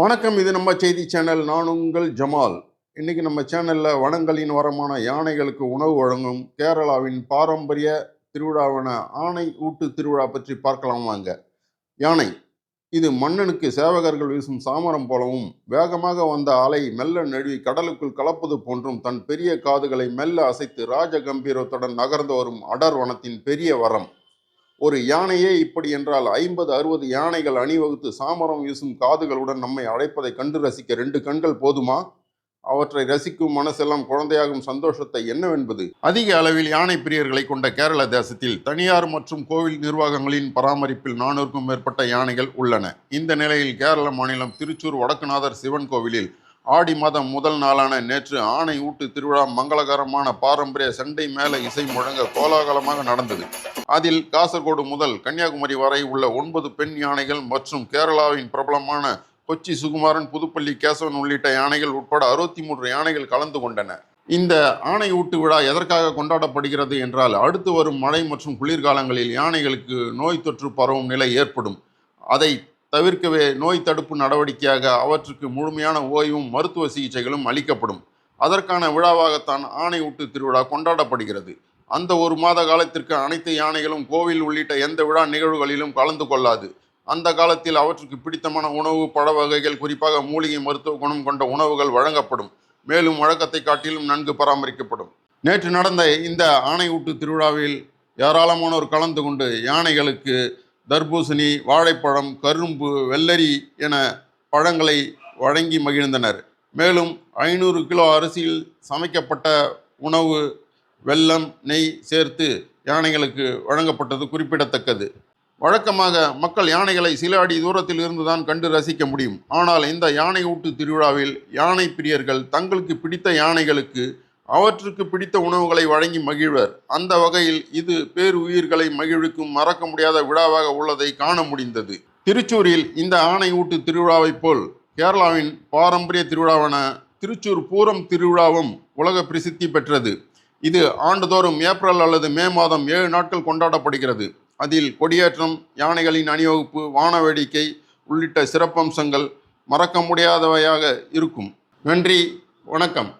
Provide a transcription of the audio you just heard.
வணக்கம் இது நம்ம செய்தி சேனல். நான் உங்கள் ஜமால். இன்றைக்கி நம்ம சேனலில் வனங்களின் வரமான யானைகளுக்கு உணவு வழங்கும் கேரளாவின் பாரம்பரிய திருவிழாவான ஆணை ஊட்டு திருவிழா பற்றி பார்க்கலாம் வாங்க. யானை இது மன்னனுக்கு சேவகர்கள் வீசும் சாமரம் போலவும் வேகமாக வந்த அலை மெல்ல நழுவி கடலுக்குள் கலப்பது போன்றும் தன் பெரிய காதுகளை மெல்ல அசைத்து ராஜ கம்பீரத்துடன் நகர்ந்து வரும் அடர் வனத்தின் பெரிய வரம். ஒரு யானையே இப்படி என்றால் ஐம்பது அறுபது யானைகள் அணிவகுத்து சாமரம் வீசும் காதுகளுடன் நம்மை அழைப்பதை கண்டு ரசிக்க ரெண்டு கண்கள் போதுமா? அவற்றை ரசிக்கும் மனசெல்லாம் குழந்தையாகும் சந்தோஷத்தை என்னவென்பது? அதிக அளவில் யானை பிரியர்களை கொண்ட கேரள தேசத்தில் தனியார் மற்றும் கோவில் நிர்வாகங்களின் பராமரிப்பில் நானூறுக்கும் மேற்பட்ட யானைகள் உள்ளன. இந்த நிலையில் கேரள மாநிலம் திருச்சூர் வடக்குநாதர் சிவன் கோவிலில் ஆடி மாதம் முதல் நாளான நேற்று ஆணை ஊட்டு திருவிழா மங்களகரமான பாரம்பரிய சண்டை மேல இசை முழங்க கோலாகலமாக நடந்தது. அதில் காசர்கோடு முதல் கன்னியாகுமரி வரை உள்ள ஒன்பது பெண் யானைகள் மற்றும் கேரளாவின் பிரபலமான கொச்சி சுகுமாரன் புதுப்பள்ளி கேசவன் உள்ளிட்ட யானைகள் உட்பட அறுபத்தி மூன்று யானைகள் கலந்து கொண்டன. இந்த ஆணை ஊட்டு விழா எதற்காக கொண்டாடப்படுகிறது என்றால் அடுத்து வரும் மழை மற்றும் குளிர்காலங்களில் யானைகளுக்கு நோய் தொற்று பரவும் நிலை ஏற்படும். அதை தவிர்க்கவே நோய் தடுப்பு நடவடிக்கையாக அவற்றுக்கு முழுமையான ஓய்வும் மருத்துவ சிகிச்சைகளும் அளிக்கப்படும். அதற்கான விழாவாகத்தான் ஆணை ஊட்டு திருவிழா கொண்டாடப்படுகிறது. அந்த ஒரு மாத காலத்திற்கு அனைத்து யானைகளும் கோவில் உள்ளிட்ட எந்த விழா நிகழ்வுகளிலும் கலந்து கொள்ளாது. அந்த காலத்தில் அவற்றுக்கு பிடித்தமான உணவு பழ வகைகள் குறிப்பாக மூலிகை மருத்துவ குணம் கொண்ட உணவுகள் வழங்கப்படும். மேலும் வழக்கத்தை காட்டிலும் நன்கு பராமரிக்கப்படும். நேற்று நடந்த இந்த ஆணை ஊட்டு திருவிழாவில் ஏராளமானோர் கலந்து கொண்டு யானைகளுக்கு தர்பூசணி வாழைப்பழம் கரும்பு வெள்ளரி என பழங்களை வழங்கி மகிழ்ந்தனர். மேலும் ஐநூறு கிலோ அரிசியில் சமைக்கப்பட்ட உணவு வெல்லம் நெய் சேர்த்து யானைகளுக்கு வழங்கப்பட்டது குறிப்பிடத்தக்கது. வழக்கமாக மக்கள் யானைகளை சில அடி தூரத்தில் இருந்துதான் கண்டு ரசிக்க முடியும். ஆனால் இந்த யானை ஊட்டு திருவிழாவில் யானை பிரியர்கள் தங்களுக்கு பிடித்த யானைகளுக்கு அவற்றுக்கு பிடித்த உணவுகளை வழங்கி மகிழ்வர். அந்த வகையில் இது பேருயிர்களை மகிழ்விக்கும் மறக்க முடியாத விழாவாக உள்ளதை காண முடிந்தது. திருச்சூரில் இந்த ஆணை ஊட்டு திருவிழாவைப் போல் கேரளாவின் பாரம்பரிய திருவிழாவான திருச்சூர் பூரம் திருவிழாவும் உலக பிரசித்தி பெற்றது. இது ஆண்டுதோறும் ஏப்ரல் அல்லது மே மாதம் ஏழு நாட்கள் கொண்டாடப்படுகிறது. அதில் கொடியேற்றம் யானைகளின் அணிவகுப்பு வான வேடிக்கை உள்ளிட்ட சிறப்பம்சங்கள் மறக்க முடியாதவையாக இருக்கும். நன்றி வணக்கம்.